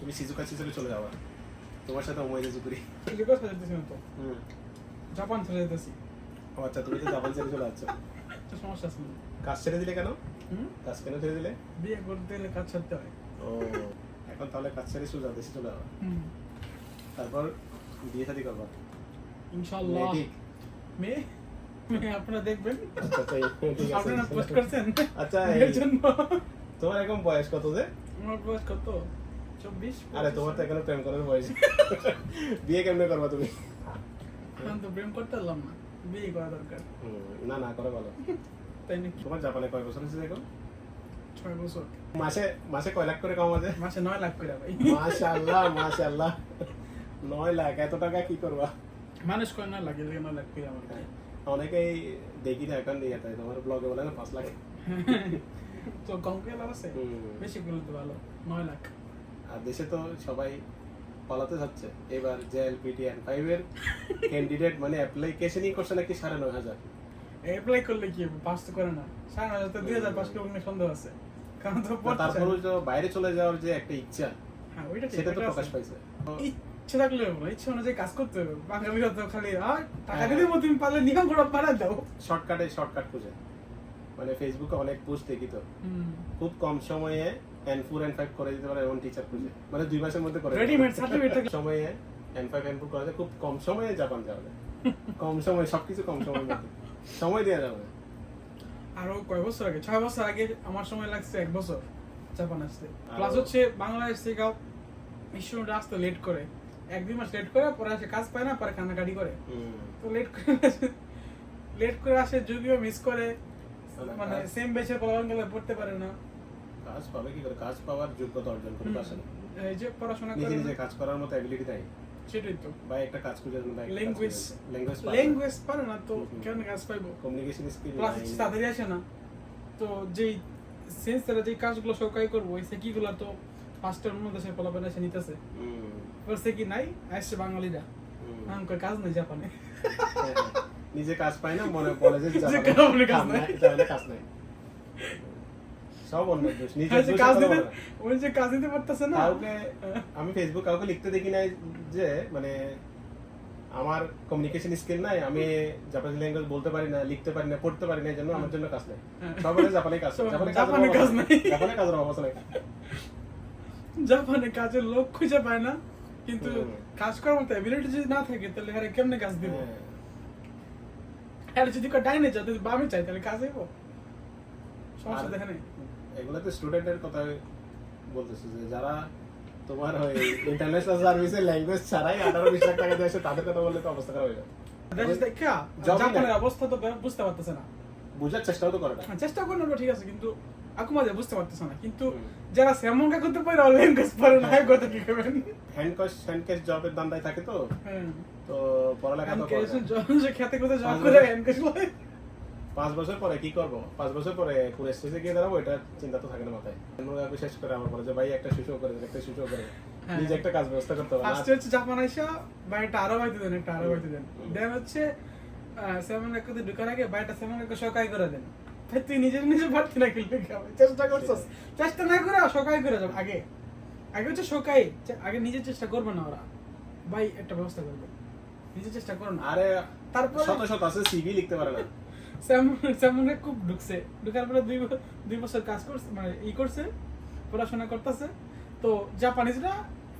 তুমি সিজুকা সিজুকে চলে যাবা। তোমার সাথে ওময় জিজুকুরি রিকোয়েস্ট করে দিতেছি তো হুম। জাপান চলে যেতেছি। ও আচ্ছা তুমি তো জাপান ছেড়ে চলে যাচ্ছ। সমস্যা আছে। কাজ ছেড়ে দিলে কেন? কাজ কেন ছেড়ে দিলে? বিয়ে করতে গেলে কাজ ছাড়তে হয়। ও এখন তাহলে কাজ ছেড়ে সোজা দেশে চলে যাবা তারপর বিয়ে শাদী করবা। ইনশাআল্লাহ। মেয়ে? আপনারা দেখবেন। আচ্ছা আছে। আপনারা পোস্ট করছেন। আচ্ছা, এর জন্য। তোমার এখন বয়স কত যে? আমার বয়স কত? চব্বিশ আরে তোমার তো এখনও প্রেম করার বয়স। বিয়ে কেমনে করবা তুমি? এখন তো প্রেম করতে পারলাম না। বিয়ে করা দরকার। না না করে ভালো। তাই নাকি? তোমার জাপানে কয় বছর হয়েছে এখন ছয় বছর। মাসে মাসে কয় লাখ করে কামাতে মাসে নয় লাখ করে ভাই। মাশাআল্লাহ মাশাআল্লাহ। নয় লাখ এত টাকা কি করবা? মানুষ কয় না লাগে নয় লাখ করে আমার কাছে। অনেকেই দেখি না এখন দিয়ে তাই তোমার ব্লগে বলে পাঁচ লাখ। তো লাভ আছে? বেশি তো ভালো নয় লাখ। আর দেশে তো সবাই পালাতে যাচ্ছে। এবার জেএল পিটিএন ফাইভ এর ক্যান্ডিডেট মানে অ্যাপ্লিকেশনই করছে নাকি সাড়ে নয় হাজার? অ্যাপ্লাই করলে কি পাস তো করে না। সাড়ে নয় হাজার তো দুই হাজার পাস করব সন্দেহ আছে। কারণ তো তারপরে বাইরে চলে যাওয়ার যে একটা ইচ্ছা হ্যাঁ ওইটা সেটা তো প্রকাশ পাইছে। ইচ্ছে থাকলে হবে ইচ্ছে অনুযায়ী কাজ করতে হবে। বাঙালিরা তো খালি আর টাকা। দিলে তুমি পারলে নিয়ম করে বাড়ায় দাও। শর্টকাটে শর্টকাট খুঁজে। মানে ফেসবুকে অনেক পোস্ট দেখি তো। খুব কম সময়ে এন ফোর এন ফাইভ করে দিতে পারে এমন টিচার খুঁজে। মানে দুই মাসের মধ্যে করে পারে। সময়ে এন ফাইভ এন ফোর করা খুব কম সময়ে জাপান যাওয়া যায়। কম সময় সবকিছু কম সময়ের মধ্যে। সময় দেওয়া যাবে না। আরও কয় বছর আগে? ছয় বছর আগে আমার সময় লাগছে এক বছর জাপান আসতে। প্লাস হচ্ছে বাংলাদেশ থেকে স্টুডেন্ট আসতে লেট করে। এক দুই মাস লেট করে পরে আসে কাজ পায় না পরে কান্নাকাটি করে। তো লেট করে লেট করে আসে মিস করে মানে সেম বেচের গেলে পড়তে পারে না। কাজ পাবে কি করে? কাজ পাওয়ার যোগ্যতা অর্জন করে। আসে না। এই যে পড়াশোনা করে নিজে কাজ করার মতো অ্যাবিলিটি নাই। সেটাই তো। বা একটা কাজ খুঁজে ল্যাঙ্গুয়েজ ল্যাঙ্গুয়েজ ল্যাঙ্গুয়েজ পারে না তো কেন কাজ পাইবো? কমিউনিকেশন স্কিল প্লাস তাড়াতাড়ি আসে না। তো যেই সেন্স তারা যেই কাজগুলো সরকারি করব ওই সেকিগুলো তো পাঁচটা অন্য দেশের এসে নিতেছে। সে কি নাই আসছে বাঙালিরা। আমাকে কাজ নেই জাপানে। নিজে কাজ পায় না মনে বলে যে জাপানে কাজ নাই। কাজ নাই। সব অন্য দোষ নিজের হ্যাঁ, কাজ দিতে ওই যে কাজ দিতে পারতেছে না কাউকে আমি ফেসবুক কাউকে লিখতে দেখি নাই যে মানে আমার কমিউনিকেশন স্কিল নাই আমি জাপানি ল্যাঙ্গুয়েজ বলতে পারি না লিখতে পারি না পড়তে পারি না এই জন্য আমার জন্য কাজ নাই। হ্যাঁ। সবাই জাপানে কাজ জাপানে কাজ নাই। জাপানে কাজের অবস্থা নাই জাপানে কাজের লোক খুঁজে পায় না কিন্তু কাজ করার মতো এবিলিটি যদি না থাকে তাহলে হ্যাঁ কেমনে কাজ দিব? হ্যাঁ। যদি ডাইনে চায় যদি বামে চাই তাহলে কাজ দিব সমস্যা দেখে নেই। এগুলোতে স্টুডেন্টের কথা বলতেছে যে যারা তোমার ওই ইন্টারন্যাশনাল সার্ভিসে ল্যাঙ্গুয়েজ ছাড়াই আঠারো বিশ লাখ টাকা দিয়েছে তাদের কথা বললে তো অবস্থা খারাপ হয়ে যাবে। জাপানের অবস্থা তো বুঝতে পারতেছে না। বুঝার চেষ্টাও তো করে না। হ্যাঁ, চেষ্টা করলে ঠিক আছে কিন্তু আকুমাজে বুঝতে পারতেছে না কিন্তু যারা সেমন কা করতে পারে ল্যাঙ্গুয়েজ পারে না এই কথা কি করবেন হ্যান্ড হ্যান্ড ক্যাশ জবের দান্দায় থাকে তো? হ্যাঁ তো পড়ালেখা তো করে। যখন খেতে খেতে জব করে লয় পাঁচ বছর পরে কি করব? পাঁচ বছর পরে কোন স্টেজে গিয়ে দাঁড়াবো এটা চিন্তা তো থাকে না মাথায়। আমি শেষ করে আমার বলে যে ভাই একটা শিশু করে একটা শিশু করে। হ্যাঁ। নিজে একটা কাজ ব্যবস্থা করতে হবে। ফার্স্টে হচ্ছে জাপান আইসা বাড়িটা আরও বাইতে দেন একটা আরও বাইতে দেন। দেন হচ্ছে সেমন এক ঢুকার আগে বাড়িটা সেমন এক সকাই করে দেন। তুই নিজের নিজে না খেলতে চেষ্টা করছস? চেষ্টা না করে সকাই করে যাবে। আগে। আগে হচ্ছে সকাই আগে চেষ্টা করবে না ওরা। ভাই একটা ব্যবস্থা করবে। চেষ্টা করো না। আরে তারপরে- শত শত আছে সিভি লিখতে পারে না। সেমনে খুব ঢুকছে। ঢুকার পরে দুই দুই বছর কাজ করছে মানে ই করছে পড়াশোনা করতেছে। তো জাপানিজরা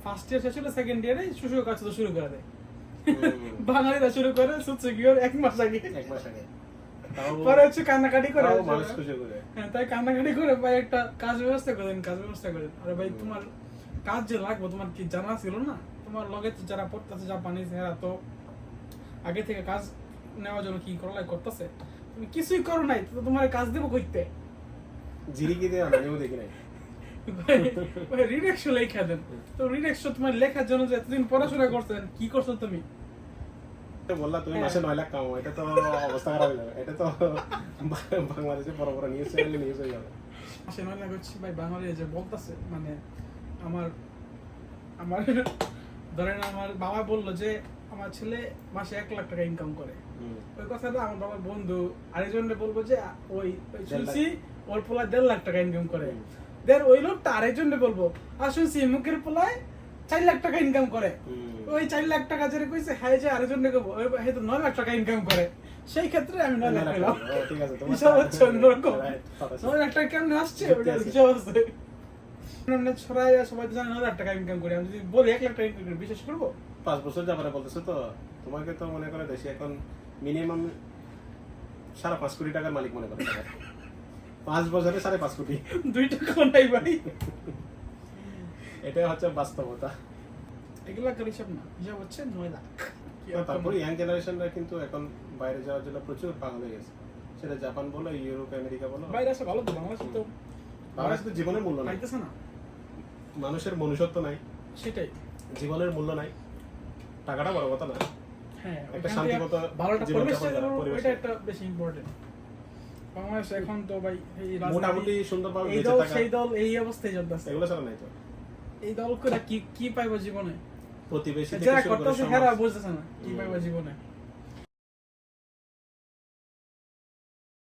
ফার্স্ট ইয়ার শেষ হলে সেকেন্ড ইয়ারে শুরু কাজ তো শুরু করে দেয়। বাঙালিরা শুরু করে গিয়ে এক মাস আগে। এক মাস আগে। পরে হচ্ছে কান্নাকাটি করে মানুষ খুশি করে। হ্যাঁ তাই কান্নাকাটি করে ভাই একটা কাজ ব্যবস্থা করেন কাজ ব্যবস্থা করেন আরে ভাই তোমার কাজ যে লাগবে তোমার কি জানা ছিল না? তোমার লগে যারা পড়তেছে জাপানিজ তো আগে থেকে কাজ নেওয়ার জন্য কি করলাই করতেছে? তুমি কিছুই করো নাই তো তোমার কাজ দেবো কইতে? জিরিকি দিয়ে আমিও দেখি নাই। লেখা দেন। তো রিডেক্সও তোমার লেখার জন্য যে এতদিন পড়াশোনা করছেন কি করছ তুমি? বললা তুমি মাসে নয় লাখ কামাও এটা তো অবস্থা খারাপ হয়ে যাবে। এটা তো বাংলাদেশে বড় বড় নিউজ চ্যানেলে নিউজ হয়ে যাবে। সে নয় লাখ হচ্ছে ভাই বাঙালি যে বলতেছে মানে আমার আমার ধরেন আমার বাবা বলল যে আমার ছেলে মাসে এক লাখ টাকা ইনকাম করে। ওই কথাটা আমার বাবার বন্ধু আরেকজনকে বলব যে ওই ওই দেড় লাখ। শুনছি ওর পোলায় দেড় লাখ টাকা ইনকাম করে। দেন ওই লোকটা আরেকজন বলব আর শুনছি মুখের পোলায় চার লাখ টাকা ইনকাম করে। ওই চার লাখ টাকা যেটা কইছে হ্যাঁ যে আরেকজন ওই হ্যাঁ তো নয় লাখ টাকা ইনকাম করে। সেই ক্ষেত্রে আমি নয় লাখ পেলাম। ঠিক আছে হিসাব হচ্ছে অন্যরকম। নয় লাখ টাকা কেমনে আসছে? ওটা আছে। হিসাব আছে। ছড়াই সবাই তো জানে নয় লাখ টাকা ইনকাম করি। আমি যদি বলি এক লাখ টাকা ইনকাম করি বিশ্বাস করব? পাঁচ বছর যাবারে বলতেছে তো। তোমাকে তো মনে করে দেশে এখন মিনিমাম সাড়ে পাঁচ কোটি টাকার মালিক মনে করে পাঁচ বছরে সাড়ে পাঁচ কোটি। দুই টাকা নাই ভাই। এটাই হচ্ছে বাস্তবতা। এগুলা কার হিসাব না হিসাব হচ্ছে নয় লাখ। তারপরে ইয়াং জেনারেশনরা কিন্তু এখন বাইরে যাওয়ার জন্য প্রচুর পাগল হয়ে গেছে। সেটা জাপান বলো ইউরোপ আমেরিকা বলো। বাইরে আসে ভালো তো বাংলাদেশে তো বাংলাদেশে তো জীবনের মূল্য নাই। না। মানুষের মনুষ্যত্ব নাই। সেটাই। জীবনের মূল্য নাই। টাকাটা বড় কথা না। হ্যাঁ একটা ভালো একটা পরিবেশ বেশি ইম্পর্টেন্ট বাংলাদেশ এখন তো ভাই এই রাজনীতি- মোটামুটি সুন্দরভাবে এই দল সেই দল এই অবস্থায় চলতেছে এগুলো ছাড়া নাই তো। এই দল করে কি কি পাইবো জীবনে? প্রতিবেশী যারা করতেছে হেরা বুঝতেছে না কি। পাইবো জীবনে?